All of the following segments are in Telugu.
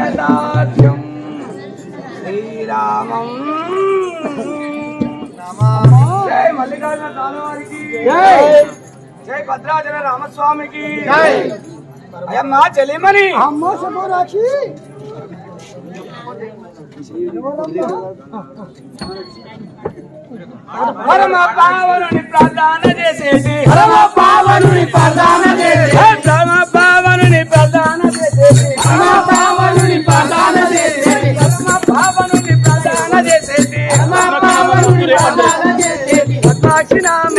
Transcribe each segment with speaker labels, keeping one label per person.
Speaker 1: జయదాస్యం శ్రీరామం. జై మల్లికార్జున స్వామివారికి. జై. భద్రాచల రామస్వామికి. అయ్యమ్మా చెలిమని.
Speaker 2: అమ్మ శుభరాక్షి.
Speaker 1: పరమ పావనుని ప్రధాన చేసేది
Speaker 2: పరమ పావనుని ప్రధాన చేసి
Speaker 1: పరమ పావనుని ప్రధాన చేసేది
Speaker 2: పరమ Naam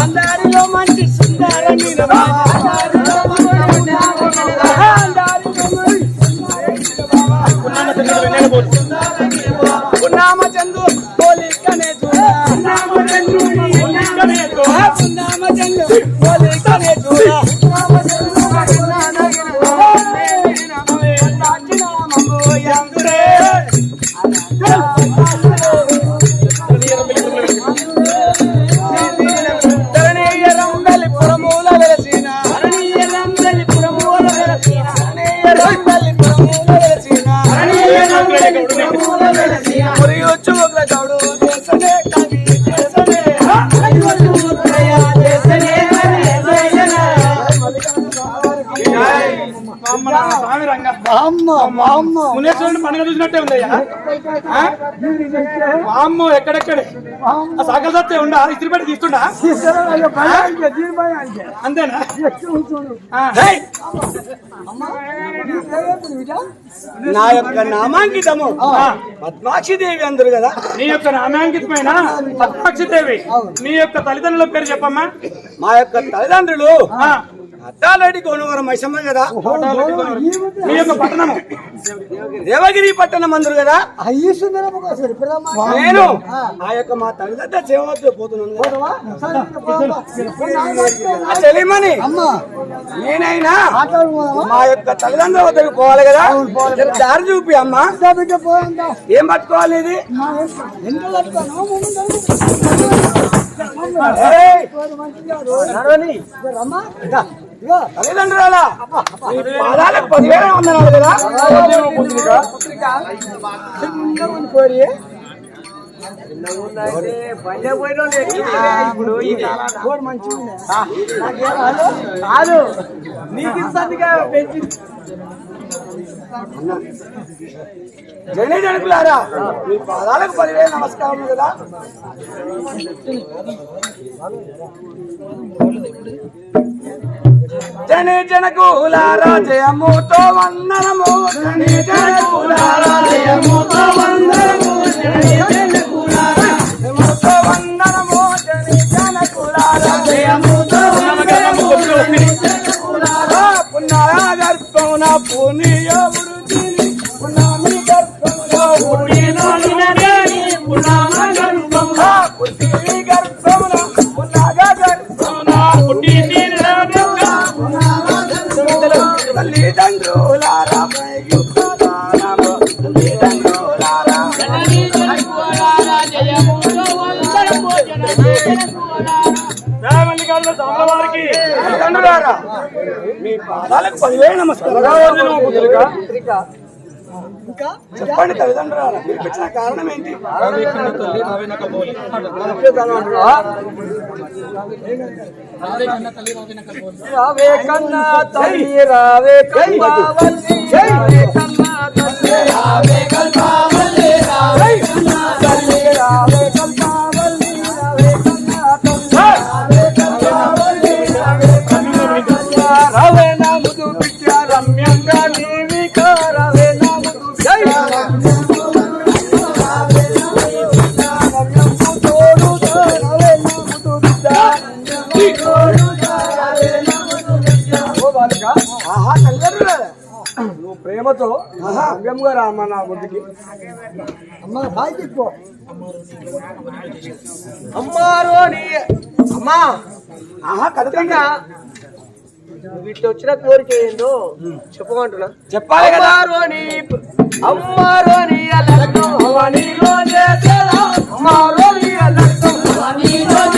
Speaker 1: అందరిలో మంచి సుందర నిలవా మునేశ్వరుని పండుగ చూసినట్టే ఉందయ్యా? వామ్మో ఎక్కడెక్కడే? ఆ సకల సత్తే ఉండా? ఇస్త్రీ పెట్టి తీస్తుండా? అంతేనా. నా యొక్క నామాంకితము. పద్మాక్షి దేవి అందరు కదా?
Speaker 3: నీ యొక్క నామాంకితమైన? పద్మాక్షి దేవి నీ యొక్క తల్లిదండ్రుల పేరు చెప్పమ్మా.
Speaker 1: మా యొక్క తల్లిదండ్రులు
Speaker 3: ఆ,
Speaker 1: అద్దాలడి కొనుగోలు మైసమ్మ కదా?
Speaker 3: నీ యొక్క పట్టణము
Speaker 1: దేవగిరి పట్టణం అందరు కదా? నేను ఆ. యొక్క మా తల్లిదండ్రుల సేవతో పోతున్నాను నేనైనా మా యొక్క తల్లిదండ్రుల వద్దకు పోవాలి కదా? దారి చూపి అమ్మా. ఏం పట్టుకోవాలి ఇది?
Speaker 2: నడవని. రమ్మా ఇగో
Speaker 1: మీ పాదాలకు పదివేల వందనాలు కదా.
Speaker 2: కోరి కాదు నీకు ఇస్తానుగా పెంచి
Speaker 1: జన జనకులారా మీ పాదాలకు నమస్కారం కదా. జని జనకూల రాజయముతో వందనము. జని జనకూల రాజయముతో వందనము. జని జనకూల రాజయముతో వందనము. జని జనకూల రాజయముతో వందనము. జని జనకూల పున్నాయ గర్భమున పునియముడు మీ పాదాలకు పదివేల నమస్కారం.
Speaker 2: ఇంకా?
Speaker 1: చెప్పండి తల్లిదండ్రులారా మీరు పెట్టిన కారణం ఏంటి?
Speaker 2: రావే కన్నా తల్లి రావే కన్నా తల్లి రావే కన్నా తల్లి రావే తోడు రావే నాముదు బిడ్డ ఓ బాలిక ఆహా తల్లిదండ్రులారా నువ్వు ప్రేమతో భవ్యంగా రామా నా బుద్ధికి అమ్మ బాయ్ తిప్పో అమ్మారో నీ అమ్మా
Speaker 1: ఆహా కదకంగా
Speaker 2: వీటి వచ్చిన కోరిక ఏందో? చెప్పమంటున్నా.
Speaker 1: చెప్పాలి కదా.
Speaker 2: అమ్మారో నీ అమ్మారో నీ అలకం అవని రోజే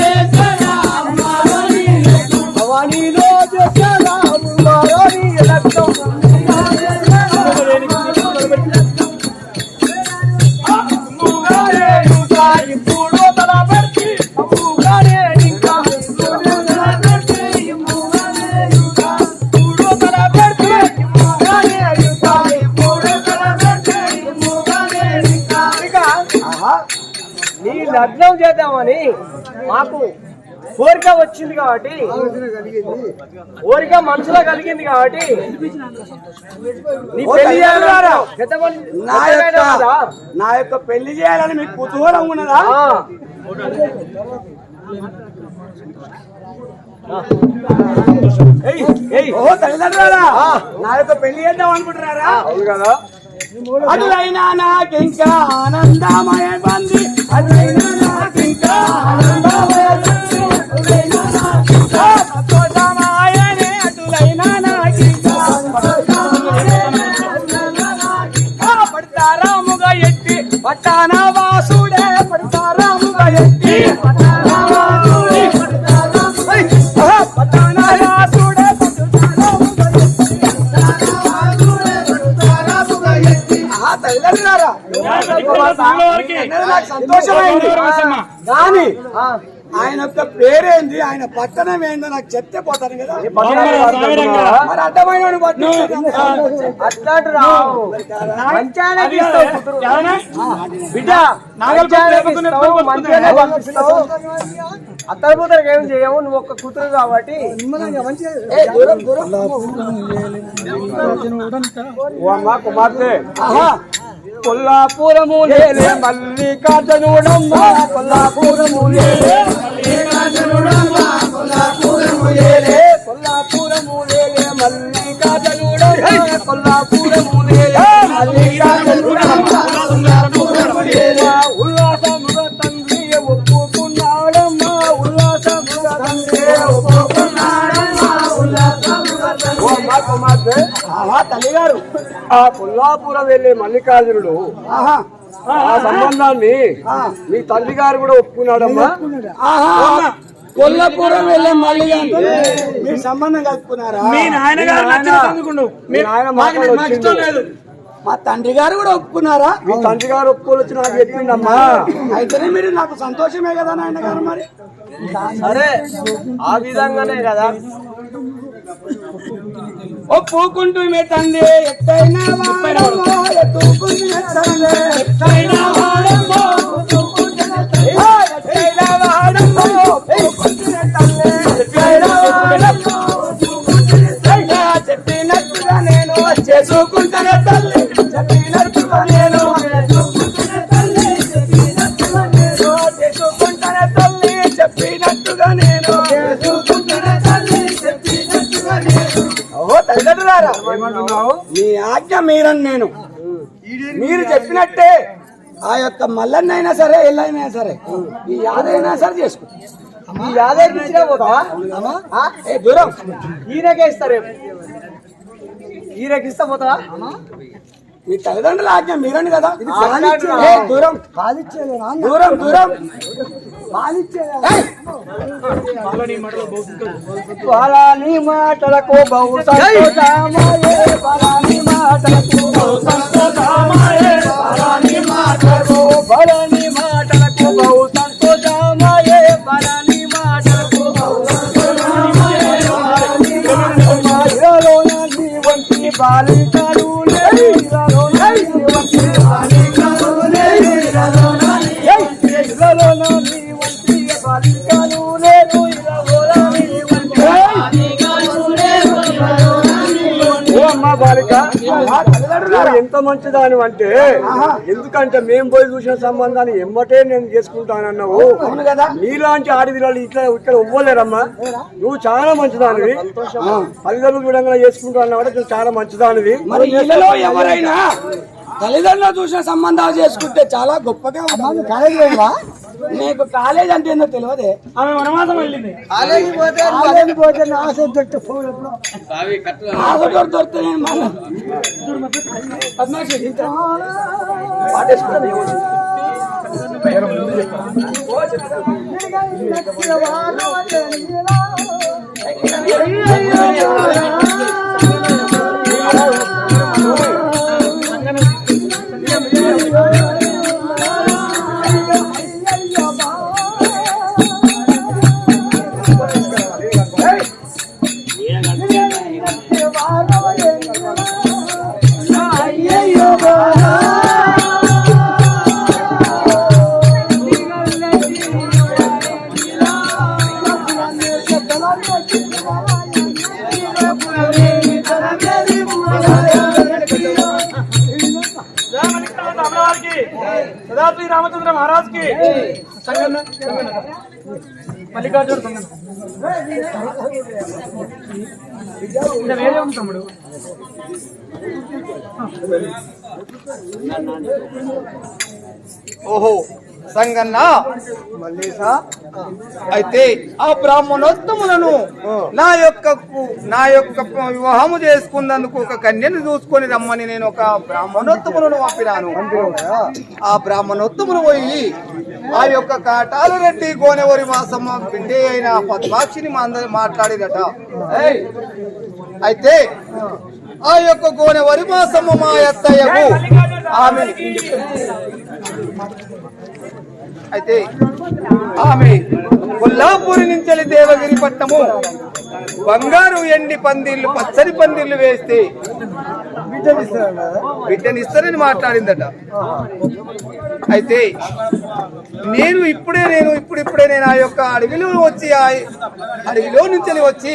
Speaker 2: చేద్దామని మాకు కోరిక వచ్చింది కాబట్టి కోరిక మనసులో కలిగింది కాబట్టి నీ
Speaker 1: యొక్క పెళ్ళి చేయాలని మీకు కుతూహలం ఉన్నదా. ఓ తల్లిదండ్రులారా నా యొక్క పెళ్ళి చేద్దాం అనుకుంటున్నారా?
Speaker 2: అవును కదా.
Speaker 1: అటులైనా నాకింకా ఆనందమయ బంది అటులైనా పట్టాన వాసుడే ఆ తల్లిదండ్రులారా అన్నది నాకు సంతోషమైంది. కానీ ఆయన యొక్క పేరేంది? ఆయన పట్టణం ఏందో నాకు చెప్తే పోతాను కదా. మరి అడ్డమైన
Speaker 2: కూతురికి ఏం చేయవు నువ్వు ఒక్క కూతురు కాబట్టి. ఏ, అమ్మ కుమార్తె
Speaker 1: ఆహా
Speaker 2: కొల్లాపురము లేలే మల్లికార్జునుడమ్మ కొల్లాపురము లేలే కొల్లాపురము లేలే మల్లికార్జునుడమ్మ కొల్లాపురము లేలే మల్లికార్జునుడమ్మ.
Speaker 1: ఆహా తల్లిగారు.
Speaker 2: ఆ కొల్లాపురం వెళ్ళే మల్లికార్జునుడు
Speaker 1: ఆహా.
Speaker 2: ఆ సంబంధాన్ని మీ తండ్రి గారు కూడా ఒప్పుకున్నాడమ్మా?
Speaker 1: ఆహా. కొల్లాపురం వెళ్ళే మళ్ళీ మీరు సంబంధం కలుపుకున్నారా?
Speaker 3: మీ నాయన గారు నచ్చిన
Speaker 2: మీ నాయన
Speaker 1: మా తండ్రి గారు కూడా ఒప్పుకున్నారా?
Speaker 2: మీ తండ్రి గారు ఒప్పుకోవచ్చు నాకు చెప్పిందమ్మా
Speaker 1: అయితేనే మీరు నాకు సంతోషమే కదా నాయన గారు మరి?
Speaker 2: సరే ఆ విధంగానే కదా.
Speaker 1: ఒప్పుకుంటుమే తండ్రి ఎత్తైన వాడమ్మో, ఎత్తుకుంటూ తండ్రి. ఎత్తైన తండ్రి. చెప్పినట్టుగా నేను చేసుకుంటాను. ఓ తల్లిదండ్రులారా మీ ఆజ్ఞ మీరని నేను. మీరు చెప్పినట్టే ఆ యొక్క మల్లన్నైనా సరే ఎల్లైనా సరే ఈ యాదైనా సరే చేసుకో.
Speaker 2: ఈ యాదగిరి ఇచ్చినా పోతావా?
Speaker 1: ఏ దూరం.
Speaker 2: ఈయనకే ఇస్తారు ఈయనకి ఇస్తా పోతావా?
Speaker 1: మీ తల్లిదండ్రుల ఆజ్ఞ మీరని కదా. దూరం. దూరం దూరం!
Speaker 2: పలాని మాటలకు బహు సంతోషమాయే పలాని మాటలకు మంచిదాని అంటే ఎందుకంటే మేం పోయి చూసిన సంబంధాన్ని ఎమ్మటే నేను చేసుకుంటానన్నావు. నీలాంటి ఆడపిల్లలు ఇట్లా ఇక్కడ ఇవ్వలేరమ్మా. నువ్వు చాలా మంచిదానివి. తల్లిదండ్రులు విధంగా చేసుకుంటా అన్నా కూడా నువ్వు చాలా మంచిదానివి.
Speaker 1: ఎవరైనా తల్లిదండ్రులు చూసిన సంబంధాలు చేసుకుంటే చాలా గొప్పగా ఉంటుంది. కాలేజీ నీకు కాలేజ్ అంటే ఏందో తెలియదే.
Speaker 3: ఆమె వనవాసం వెళ్ళింది.
Speaker 2: కాలేజీ పోతే కాలేజీ పోతే ఆశ దొరికి
Speaker 1: దొరికితే నేను మళ్ళా
Speaker 3: పద్మాక్షి రామలింగారెడ్డి సదాశ్రీ రామచంద్ర మహారాజ్కి మల్లికార్జున వేరే ఉంది తమ్ముడు
Speaker 4: ఓహో సంగన్న. అయితే ఆ బ్రాహ్మణోత్తములను నా యొక్క నా యొక్క వివాహము చేసుకున్నందుకు ఒక కన్యను చూసుకొని రమ్మని నేను ఒక బ్రాహ్మణోత్తములను పంపినాను. ఆ బ్రాహ్మణోత్తములు పోయి ఆ యొక్క కాటాలు రెడ్డి గోనెవరి మాసమ్మ బిడ్డే అయిన పద్మాక్షిని మా అందరి మాట్లాడినట! అయితే ఆ యొక్క గోనెవరి మాసమ్మ మా అత్తయ్యకు ఆమె అయితే ఆమె కొల్లాపూరి నుంచి దేవగిరి పట్టము. బంగారు ఎండి పందిర్లు పచ్చని పందిర్లు వేస్తే బిడ్డనిస్తారని మాట్లాడిందట. అయితే నేను ఇప్పుడే నేను ఇప్పుడు ఇప్పుడే నేను ఆ యొక్క అడవిలో వచ్చి ఆ అడవిలో నుంచి వచ్చి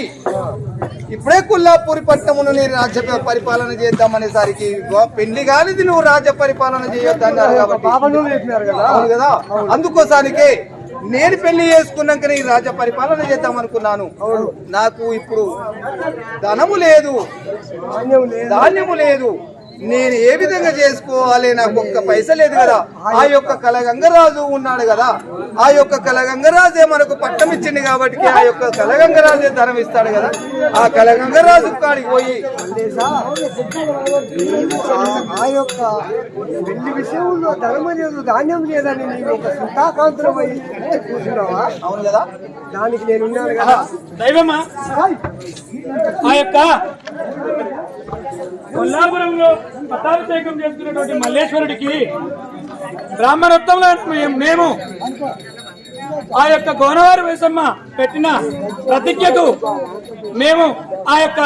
Speaker 4: ఇప్పుడే కొల్లాపూరి పట్టణమును నేను రాజ్య పరిపాలన చేద్దామనేసరికి పెళ్ళి కానిది నువ్వు రాజ్య పరిపాలన చేయొద్దన్నారు కాబట్టి. కదా? అందుకోసానికే నేను పెళ్ళి చేసుకున్నాక ఈ రాజ్య పరిపాలన చేద్దాం అనుకున్నాను. నాకు ఇప్పుడు ధనము లేదు. ధాన్యము లేదు. నేను ఏ విధంగా చేసుకోవాలి? నాకు ఒక్క పైస లేదు కదా. ఆ యొక్క కలగంగరాజు ఉన్నాడు కదా. ఆ యొక్క కలగంగరాజే మనకు పట్టం ఇచ్చింది కాబట్టి ఆ యొక్క కలగంగరాజే ధనం ఇస్తాడు కదా. ఆ కలగంగరాజు కాడికి పోయి
Speaker 2: ఆ యొక్క పెళ్ళి విషయంలో ధర్మ లేదు ధాన్యం లేదని నీవు ఒక సుతాకాంతులు పోయి కూర్చున్నావా
Speaker 4: అవును కదా.
Speaker 2: దానికి నేను ఉన్నాను కదా.
Speaker 3: దైవమా? ఆ యొక్క కొల్లాపురంలో పట్టాభిషేకం చేసుకున్నటువంటి మల్లేశ్వరుడికి బ్రాహ్మణత్వంలో మేము- మేము? ఆ యొక్క గోనవారి వేసమ్మ పెట్టిన ప్రతిజ్ఞకు మేము ఆ యొక్క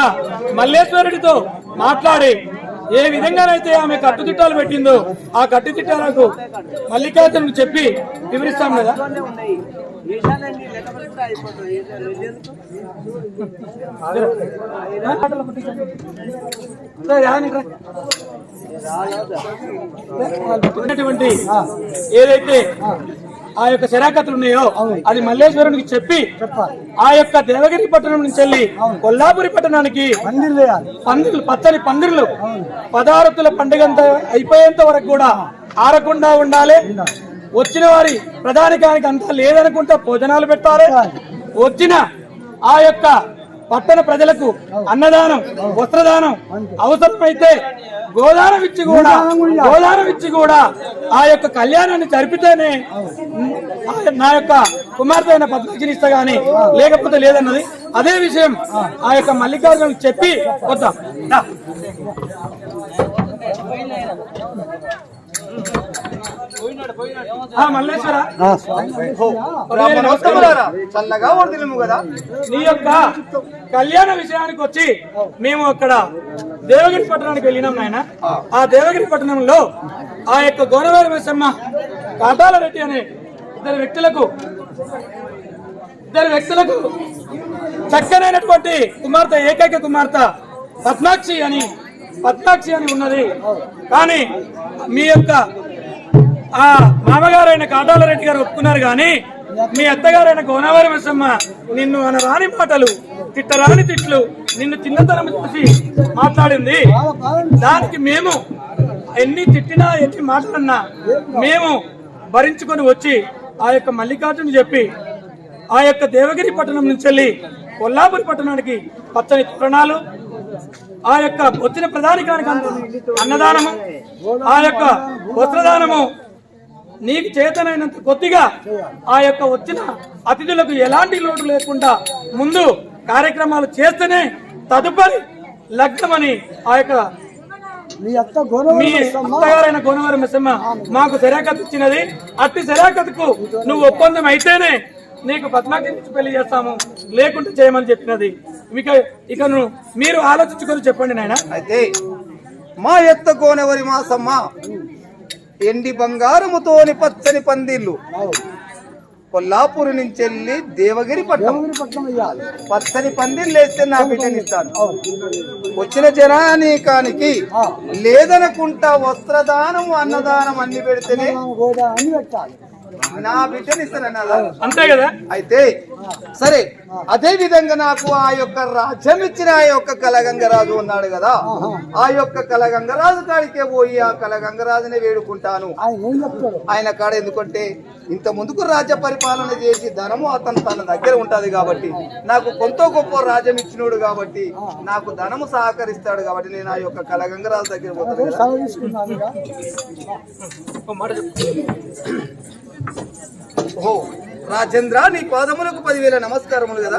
Speaker 3: మల్లేశ్వరుడితో మాట్లాడి ఏ విధంగానైతే ఆమె కట్టుదిట్టాలు పెట్టిందో ఆ కట్టుదిట్టాలకు మల్లికార్జును చెప్పి వివరిస్తాం కదా? ఏదైతే ఆ యొక్క శరాకతులు ఉన్నాయో అది మల్లేశ్వరునికి చెప్పి ఆ యొక్క దేవగిరి పట్టణం నుంచి వెళ్ళి కొల్లాపురి పట్టణానికి పందిర్లు పచ్చని పందిర్లు పదార్థుల పండుగ అయిపోయేంత వరకు కూడా ఆరకుండా ఉండాలి. వచ్చిన వారి ప్రధానికానికి అంతా లేదనుకుంటా భోజనాలు పెట్టాలి వచ్చిన ఆ యొక్క పట్టణ ప్రజలకు అన్నదానం వస్త్రదానం అవసరమైతే గోదానం ఇచ్చి కూడా గోదానం ఇచ్చి కూడా ఆ యొక్క కళ్యాణాన్ని జరిపితేనే నా యొక్క కుమార్తె అయిన పద్మక్షిని ఇస్తా గాని లేకపోతే లేదన్నది. అదే విషయం ఆ యొక్క మల్లికార్జున చెప్పి వద్దాం. మల్లేశ్వర.
Speaker 4: చల్లగా కదా.
Speaker 3: నీ యొక్క కళ్యాణ విషయానికి వచ్చి మేము అక్కడ దేవగిరి పట్టణానికి వెళ్ళినాం నాయన. ఆ. దేవగిరి పట్టణంలో ఆ యొక్క గోనవారి వేసమ్మ కాటాల రెడ్డి అనే ఇద్దరు వ్యక్తులకు ఇద్దరు వ్యక్తులకు చక్కనైనటువంటి కుమార్తె ఏకైక కుమార్తె పద్మాక్షి అని పద్మాక్షి అని ఉన్నది. కానీ మీ యొక్క ఆ మామగారైన కాటాల రెడ్డి గారు ఒప్పుకున్నారు కానీ మీ అత్తగారైన గోనావారి మసమ్మ నిన్ను అన రాని మాటలు తిట్టరాని తిట్లు నిన్ను చిన్నతనం చూసి మాట్లాడింది. దానికి మేము ఎన్ని తిట్టినా ఎన్ని మాట్లాడినా మేము భరించుకొని వచ్చి ఆ యొక్క మల్లికార్జును చెప్పి ఆ యొక్క దేవగిరి పట్టణం నుంచి వెళ్ళి కొల్లాపూర్ పట్టణానికి పచ్చని తోరణాలు ఆ యొక్క వచ్చిన ప్రధానికానికి అన్నదానము ఆ యొక్క వస్త్రదానము నీకు చేతనైనంత కొద్దిగా ఆ యొక్క వచ్చిన అతిథులకు ఎలాంటి లోటు లేకుండా ముందు కార్యక్రమాలు చేస్తేనే తదుపరి లగ్నమని ఆ యొక్క
Speaker 2: మీ
Speaker 3: అత్తగారైన గోనవారి మిస్సమ్మ మాకు శరాకత్ ఇచ్చినది. అట్టి శరాకత్కు నువ్వు ఒప్పందం అయితేనే నీకు పద్మాకి నుంచి పెళ్ళి చేస్తాము. లేకుంటే చేయమని చెప్పినది. ఇక ఇక నువ్వు మీరు ఆలోచించుకొని చెప్పండి నాయన.
Speaker 4: అయితే మా ఎత్త కోనెవరి మాసమ్మ ఎండి బంగారముతోని పచ్చని పందిళ్ళు. కొల్లాపూర్ నుంచి వెళ్ళి దేవగిరి పట్టణం పచ్చని పందిళ్ళు వేస్తే నా బిడ్డనిస్తాను వచ్చిన జనానీకానికి లేదనుకుంటా వస్త్రదానం అన్నదానం అన్ని పెడితేనే నా
Speaker 3: అంతే కదా?
Speaker 4: అయితే సరే అదే విధంగా నాకు ఆ యొక్క రాజ్యం ఇచ్చిన ఆ యొక్క కలగంగరాజు ఉన్నాడు కదా ఆ యొక్క కలగంగరాజు కాడికే పోయి ఆ కలగంగరాజునే వేడుకుంటాను.
Speaker 2: ఆయన ఏం చెప్తాడు?
Speaker 4: ఆయన కాడ ఎందుకంటే ఇంత ముందుకు రాజ్య పరిపాలన చేసి ధనము అతను తన దగ్గర ఉంటది కాబట్టి నాకు కొంత గొప్ప రాజ్యం ఇచ్చినోడు కాబట్టి నాకు ధనము సహకరిస్తాడు కాబట్టి నేను ఆ యొక్క కలగంగరాజు దగ్గర. ఓహో రాజేంద్ర నీ పాదములకు పదివేల నమస్కారములు కదా.